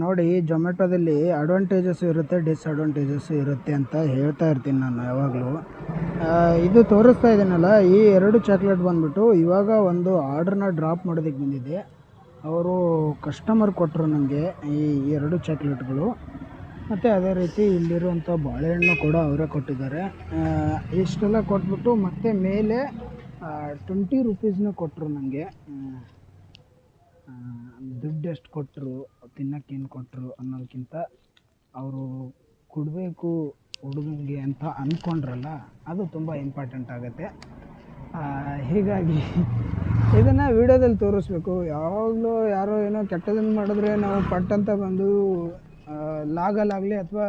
ನೋಡಿ ಜೊಮ್ಯಾಟೊದಲ್ಲಿ ಅಡ್ವಾಂಟೇಜಸ್ ಇರುತ್ತೆ ಡಿಸ್ಅಡ್ವಾಂಟೇಜಸ್ ಇರುತ್ತೆ ಅಂತ ಹೇಳ್ತಾ ಇರ್ತೀನಿ ನಾನು ಯಾವಾಗಲೂ. ಇದು ತೋರಿಸ್ತಾ ಇದ್ದೀನಲ್ಲ ಈ ಎರಡು ಚಾಕ್ಲೇಟ್ ಬಂದ್ಬಿಟ್ಟು ಇವಾಗ ಒಂದು ಆರ್ಡ್ರನ್ನ ಡ್ರಾಪ್ ಮಾಡೋದಕ್ಕೆ ಬಂದಿದೆ. ಅವರು ಕಸ್ಟಮರ್ ಕೊಟ್ಟರು ನನಗೆ ಈ ಎರಡು ಚಾಕ್ಲೇಟ್ಗಳು ಮತ್ತು ಅದೇ ರೀತಿ ಇಲ್ಲಿರುವಂಥ ಬಾಳೆಹಣ್ಣು ಕೂಡ ಅವರೇ ಕೊಟ್ಟಿದ್ದಾರೆ. ಇಷ್ಟೆಲ್ಲ ಕೊಟ್ಬಿಟ್ಟು ಮತ್ತೆ ಮೇಲೆ ಟ್ವೆಂಟಿ ರುಪೀಸ್ನ ಕೊಟ್ಟರು ನನಗೆ ದುಡ್ಡು ಎಷ್ಟು ಕೊಟ್ಟರು, ತಿನ್ನಕ್ಕೇನು ಕೊಟ್ಟರು ಅನ್ನೋದಕ್ಕಿಂತ ಅವರು ಕೊಡಬೇಕು ಹುಡುಗನಿಗೆ ಅಂತ ಅಂದ್ಕೊಂಡ್ರಲ್ಲ ಅದು ತುಂಬ ಇಂಪಾರ್ಟೆಂಟ್ ಆಗುತ್ತೆ. ಹೀಗಾಗಿ ಇದನ್ನು ವೀಡಿಯೋದಲ್ಲಿ ತೋರಿಸ್ಬೇಕು. ಯಾವಾಗಲೂ ಯಾರೋ ಏನೋ ಕೆಟ್ಟದನ್ನು ಮಾಡಿದ್ರೆ ನಾವು ಪಟ್ ಅಂತ ಬಂದು ಲಾಗಲ್ಲಾಗಲಿ ಅಥವಾ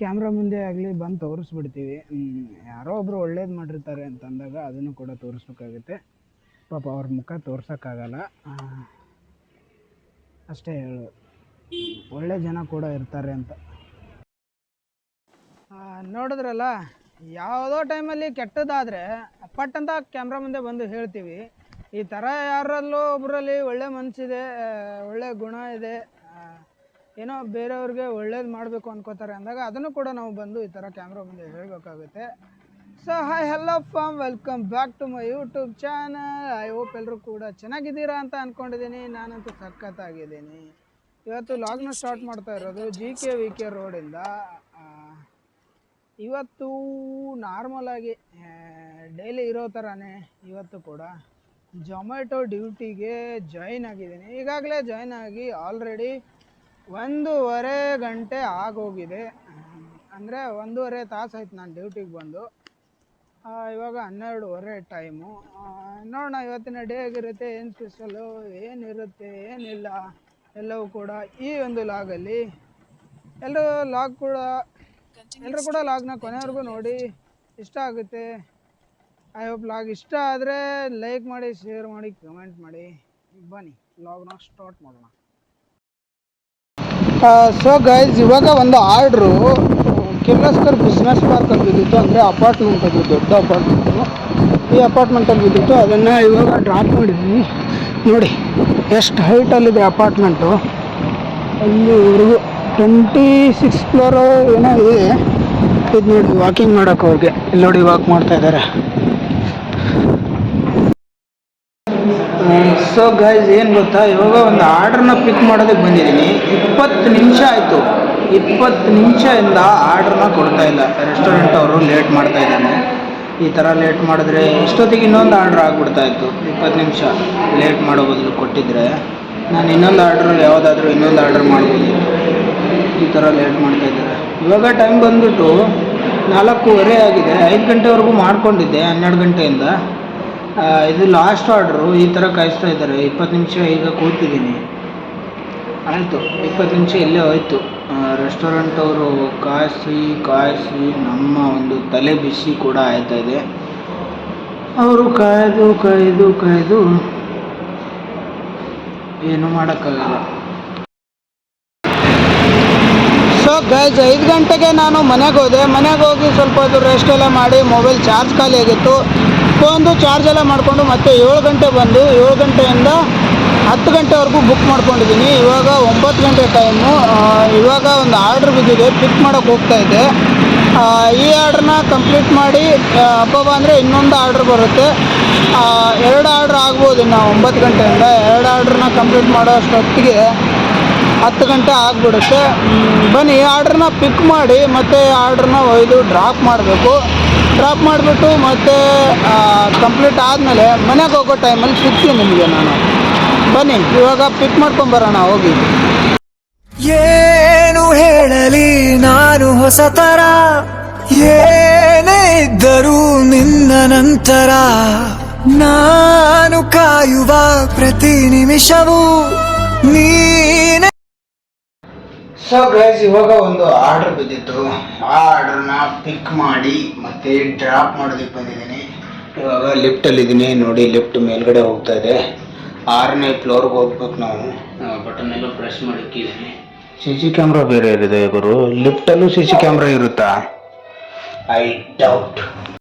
ಕ್ಯಾಮ್ರಾ ಮುಂದೆ ಆಗಲಿ ಬಂದು ತೋರಿಸ್ಬಿಡ್ತೀವಿ. ಯಾರೋ ಒಬ್ಬರು ಒಳ್ಳೇದು ಮಾಡಿರ್ತಾರೆ ಅಂತ ಅಂದಾಗ ಅದನ್ನು ಕೂಡ ತೋರಿಸ್ಬೇಕಾಗುತ್ತೆ. ಪಾಪ ಅವ್ರ ಮುಖ ತೋರ್ಸೋಕ್ಕಾಗಲ್ಲ. ಅಷ್ಟೇ ಹೇಳೋದು. ಒಳ್ಳೆ ಜನ ಕೂಡ ಇರ್ತಾರೆ ಅಂತ. ನೋಡಿದ್ರಲ್ಲ, ಯಾವುದೋ ಟೈಮಲ್ಲಿ ಕೆಟ್ಟದಾದರೆ ಪಟ್ಟಂತ ಕ್ಯಾಮ್ರಾ ಮುಂದೆ ಬಂದು ಹೇಳ್ತೀವಿ. ಈ ಥರ ಯಾರಲ್ಲೂ ಒಬ್ಬರಲ್ಲಿ ಒಳ್ಳೆ ಮನಸ್ಸಿದೆ ಒಳ್ಳೆ ಗುಣ ಇದೆ ಏನೋ ಬೇರೆಯವ್ರಿಗೆ ಒಳ್ಳೇದು ಮಾಡಬೇಕು ಅನ್ಕೋತಾರೆ ಅಂದಾಗ ಅದನ್ನು ಕೂಡ ನಾವು ಬಂದು ಈ ಥರ ಕ್ಯಾಮ್ರಾ ಮುಂದೆ ಹೇಳಬೇಕಾಗುತ್ತೆ. So hi hello fam welcome back to my YouTube channel I hope ಎಲ್ಲರೂ ಕೂಡ ಚೆನ್ನಾಗಿದ್ದೀರಾ ಅಂತ ಅಂದ್ಕೊಂಡಿದ್ದೀನಿ ನಾನಂತೂ ಸಖತ್ತಾಗಿದ್ದೀನಿ ಇವತ್ತು ಲಾಗ್ನ ಸ್ಟಾರ್ಟ್ ಮಾಡ್ತಾ ಇರೋದು ಜಿ ಕೆ ವಿ ಕೆ ರೋಡಿಂದ ಇವತ್ತು ನಾರ್ಮಲಾಗಿ ಡೈಲಿ ಇರೋ ಥರನೇ ಇವತ್ತು ಕೂಡ ಜೊಮ್ಯಾಟೊ ಡ್ಯೂಟಿಗೆ ಜಾಯಿನ್ ಆಗಿದ್ದೀನಿ. ಈಗಾಗಲೇ ಜಾಯ್ನ್ ಆಗಿ ಆಲ್ರೆಡಿ ಒಂದೂವರೆ ಗಂಟೆ ಆಗೋಗಿದೆ. ಅಂದರೆ ಒಂದೂವರೆ ತಾಸು ಆಯ್ತು ನಾನು ಡ್ಯೂಟಿಗೆ ಬಂದು. ಇವಾಗ ಹನ್ನೆರಡುವರೆ ಟೈಮು. ನೋಡೋಣ ಇವತ್ತಿನ ಡೇ ಆಗಿರುತ್ತೆ ಏನು ಸ್ಪೆಷಲು ಏನಿರುತ್ತೆ ಏನಿಲ್ಲ, ಎಲ್ಲವೂ ಕೂಡ ಈ ಒಂದು ಲಾಗಲ್ಲಿ ಎಲ್ಲರೂ ಲಾಗ್ ಕೂಡ, ಎಲ್ಲರೂ ಕೂಡ ಲಾಗ್ನ ಕೊನೆವರೆಗೂ ನೋಡಿ, ಇಷ್ಟ ಆಗುತ್ತೆ. ಐ ಹೋಪ್ ಲಾಗ್ ಇಷ್ಟ ಆದರೆ ಲೈಕ್ ಮಾಡಿ ಶೇರ್ ಮಾಡಿ ಕಮೆಂಟ್ ಮಾಡಿ. ಬನ್ನಿ ಲಾಗ್ನ ಸ್ಟಾರ್ಟ್ ಮಾಡೋಣ. ಸೊ ಗೈಸ್ ಇವಾಗ ಒಂದು ಆರ್ಡ್ರು ಕಿರ್ಲಸ್ಕರ್ ಬಿಸ್ನೆಸ್ ಪಾರ್ಕಲ್ಲಿ ಬಿದ್ದಿತ್ತು ಅಂದರೆ ಅಪಾರ್ಟ್ಮೆಂಟ್ ಅದು ದೊಡ್ಡ ಅಪಾರ್ಟ್ಮೆಂಟು ಈ ಅಪಾರ್ಟ್ಮೆಂಟಲ್ಲಿ ಬಿದ್ದಿತ್ತು, ಅದನ್ನು ಇವಾಗ ಡ್ರಾಪ್ ಮಾಡಿದ್ವಿ. ನೋಡಿ, ಎಷ್ಟು ಹೈಟಲ್ಲಿದೆ ಅಪಾರ್ಟ್ಮೆಂಟು ಅಲ್ಲಿವರೆಗೂ ಟ್ವೆಂಟಿ ಸಿಕ್ಸ್ ಫ್ಲೋರು ಏನೋ ಇದೆ. ಇದು ನೋಡಿ ವಾಕಿಂಗ್ ಮಾಡೋಕೆ ಅವ್ರಿಗೆ. ಇಲ್ಲಿ ನೋಡಿ ವಾಕ್ ಮಾಡ್ತಾ ಇದ್ದಾರೆ ಸೊ ಗೈಸ್ ಏನು ಗೊತ್ತಾ? ಇವಾಗ ಒಂದು ಆರ್ಡ್ರನ್ನ ಪಿಕ್ ಮಾಡೋದಕ್ಕೆ ಬಂದಿದ್ದೀನಿ. ಇಪ್ಪತ್ತು ನಿಮಿಷ ಆಯಿತು. ಇಪ್ಪತ್ತು ನಿಮಿಷದಿಂದ ಆರ್ಡ್ರನ್ನ ಕೊಡ್ತಾ ಇಲ್ಲ. ರೆಸ್ಟೋರೆಂಟ್ ಅವರು ಲೇಟ್ ಮಾಡ್ತಾ ಇದ್ದಾನೆ. ಈ ಥರ ಲೇಟ್ ಮಾಡಿದ್ರೆ ಇಷ್ಟೊತ್ತಿಗೆ ಇನ್ನೊಂದು ಆರ್ಡ್ರ್ ಆಗಿಬಿಡ್ತಾ ಇತ್ತು. ಇಪ್ಪತ್ತು ನಿಮಿಷ ಲೇಟ್ ಮಾಡೋ ಬದಲು ಕೊಟ್ಟಿದ್ರೆ ನಾನು ಇನ್ನೊಂದು ಆರ್ಡ್ರ್, ಯಾವುದಾದ್ರೂ ಇನ್ನೊಂದು ಆರ್ಡ್ರ್ ಮಾಡ್ಬೋದು ಈ ಥರ ಲೇಟ್ ಮಾಡ್ತಾ ಇದ್ದಾರೆ. ಇವಾಗ ಟೈಮ್ ಬಂದ್ಬಿಟ್ಟು ನಾಲ್ಕೂವರೆ ಆಗಿದೆ. ಐದು ಗಂಟೆವರೆಗೂ ಮಾಡ್ಕೊಂಡಿದ್ದೆ, ಹನ್ನೆರಡು ಗಂಟೆಯಿಂದ. ಇದು ಲಾಸ್ಟ್ ಆರ್ಡ್ರು ಈ ಥರ ಕಾಯಿಸ್ತಾ ಇದ್ದಾರೆ. ಇಪ್ಪತ್ತು ನಿಮಿಷ ಈಗ ಕೂತಿದ್ದೀನಿ. ಆಯಿತು ಇಪ್ಪತ್ತು ನಿಮಿಷ ಇಲ್ಲೇ ಹೋಯ್ತು. ರೆಸ್ಟೋರೆಂಟ್ ಅವರು ಕಾಯಿಸಿ ಕಾಯಿಸಿ ನಮ್ಮ ಒಂದು ತಲೆ ಬಿಸಿ ಕೂಡ ಆಯ್ತಾ ಇದೆ. ಅವರು ಕಾಯ್ದು ಕಾಯ್ದು ಕಾಯ್ದು ಏನು ಮಾಡೋಕ್ಕಾಗಲ್ಲ. ಸೊ ಗೈಸ್ ಐದು ಗಂಟೆಗೆ ನಾನು ಮನೆಗೆ ಹೋದೆ. ಮನೆಗೆ ಹೋಗಿ ಸ್ವಲ್ಪ ಹೊತ್ತು ರೆಸ್ಟ್ ಎಲ್ಲ ಮಾಡಿ ಮೊಬೈಲ್ ಚಾರ್ಜ್ ಖಾಲಿ ಆಗಿತ್ತು. ಫೋನ್ದು ಚಾರ್ಜ್ ಎಲ್ಲ ಮಾಡಿಕೊಂಡು ಮತ್ತೆ ಏಳು ಗಂಟೆ ಬಂದು, ಏಳು ಗಂಟೆಯಿಂದ ಹತ್ತು ಗಂಟೆವರೆಗೂ ಬುಕ್ ಮಾಡ್ಕೊಂಡಿದ್ದೀನಿ. ಇವಾಗ ಒಂಬತ್ತು ಗಂಟೆ ಟೈಮು ಇವಾಗ ಒಂದು ಆರ್ಡ್ರ್ ಬಿದ್ದಿದೆ ಪಿಕ್ ಮಾಡೋಕ್ಕೆ ಹೋಗ್ತಾ ಇದ್ದೆ ಈ ಆರ್ಡ್ರನ್ನ ಕಂಪ್ಲೀಟ್ ಮಾಡಿ ಹಬ್ಬ ಅಂದರೆ ಇನ್ನೊಂದು ಆರ್ಡ್ರ್ ಬರುತ್ತೆ. ಎರಡು ಆರ್ಡ್ರ್ ಆಗ್ಬೋದು ಇನ್ನು ಒಂಬತ್ತು ಗಂಟೆಯಿಂದ. ಎರಡು ಆರ್ಡ್ರನ್ನ ಕಂಪ್ಲೀಟ್ ಮಾಡೋ ಅಷ್ಟೊತ್ತಿಗೆ ಹತ್ತು ಗಂಟೆ ಆಗಿಬಿಡುತ್ತೆ. ಬನ್ನಿ ಆರ್ಡ್ರನ್ನ ಪಿಕ್ ಮಾಡಿ ಮತ್ತೆ ಆರ್ಡ್ರನ್ನ ಒಯ್ದು ಡ್ರಾಪ್ ಮಾಡಬೇಕು. ಡ್ರಾಪ್ ಮಾಡಿಬಿಟ್ಟು ಮತ್ತೆ ಕಂಪ್ಲೀಟ್ ಆದಮೇಲೆ ಮನೆಗೆ ಹೋಗೋ ಟೈಮಲ್ಲಿ ಸಿಗ್ತೀನಿ ನಿಮಗೆ ನಾನು. ಬನ್ನಿ, ಇವಾಗ ಪಿಕ್ ಮಾಡ್ಕೊಂಬರೋಣ ಹೋಗಿ. ಏನು ಹೇಳಲಿ ನಾನು ಹೊಸ ತರ? ಏನೇ ಇದ್ದರೂ ನಿನ್ನ ನಂತರ. ನಾನು ಕಾಯುವ ಪ್ರತಿ ನಿಮಿಷವೂ ನೀನೆ ಸೊ ಗೈಸ್ ಇವಾಗ ಒಂದು ಆರ್ಡರ್ ಬಿದ್ದಿತ್ತು ಆ ಆರ್ಡರ್ನ ಪಿಕ್ ಮಾಡಿ ಮತ್ತೆ ಡ್ರಾಪ್ ಮಾಡೋದಕ್ಕೆ ಬಂದಿದ್ದೀನಿ. ಇವಾಗ ಲಿಫ್ಟಲ್ಲಿದ್ದೀನಿ ನೋಡಿ ಲಿಫ್ಟ್ ಮೇಲ್ಗಡೆ ಹೋಗ್ತಾ ಇದೆ. ಆರನೇ ಫ್ಲೋರ್ಗೆ ಹೋಗ್ಬೇಕು ನಾವು. ಬಟನ್ ಎಲ್ಲ ಪ್ರೆಸ್ ಮಾಡಿಕ್ಕಿದ್ದೀನಿ ಸಿ ಸಿ ಕ್ಯಾಮ್ರಾ ಬೇರೆ ಇರಿದೆ ಇವರು ಲಿಫ್ಟಲ್ಲೂ ಸಿ ಸಿ ಕ್ಯಾಮ್ರಾ ಇರುತ್ತಾ? I doubt